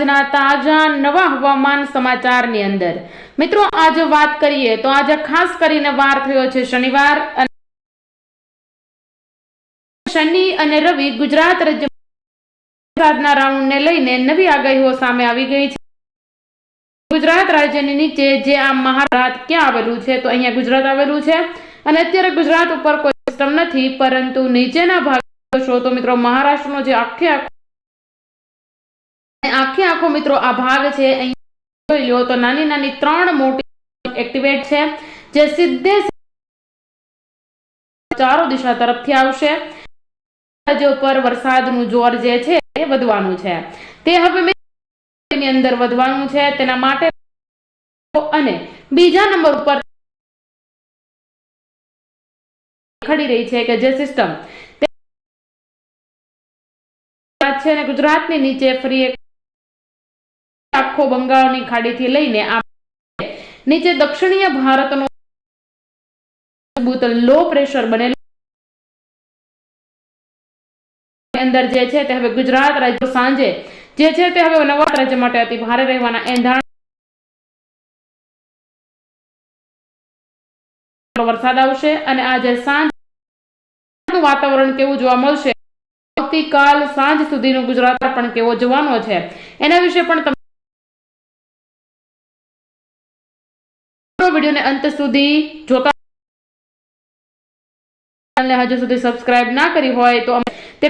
આજના તાજા નવા હવામાન સમાચારની અંદર. મિત્રો, આજે વાત કરીએ તો આજે ખાસ કરીને વાર થયો છે શનિવાર શનિ અને રવિ ગુજરાત રાજ્ય રાઉન્ડને લઈને નવી આગાહીઓ સામે આવી ગઈ છે. ગુજરાત રાજ્યની નીચે જે આ મહારાષ્ટ્ર ક્યાં આવેલું છે તો અહીંયા ગુજરાત આવેલું છે. અને અત્યારે ગુજરાત ઉપર કોઈ સિસ્ટમ નથી, પરંતુ નીચેના ભાગ જોશો તો મિત્રો, મહારાષ્ટ્રનો જે આખે આખે આખો મિત્રો આ ભાગ છે અહીંયા જોઈ લો તો નાની નાની ત્રણ મોટી એક્ટિવેટ છે, જે સીધે ચારો દિશા તરફથી આવશે. રાજ્યો પર વરસાદનું જોર જે છે, એ વધવાનું છે. તે હવે ની અંદર વધવાનું છે, તેના માટે અને બીજા નંબર ઉપર ખડી રહી છે કે જે સિસ્ટમ છે અને ગુજરાતની નીચે ફરી એક આખો બંગાળની ખાડીથી લઈને નીચે દક્ષિણીય ભારતનો લો પ્રેશર બનેલું અંદર જે છે તે હવે ગુજરાત રાજ્ય સાંજે જે છે તે હવે નવા રાજ્ય માટે અતિ ભારે રહેવાના એંધાણ વરસાદ આવશે અને આજે સાંજ વાતાવરણ કેવું જોવા મળશે. આવતીકાલ સાંજ સુધીનું ગુજરાત પણ કેવો જવાનો છે. એના વિશે પણ તમે વિડીયોને અંત સુધી જોતા હજુ સુધી સબસ્ક્રાઇબ ના કરી હોય તો તે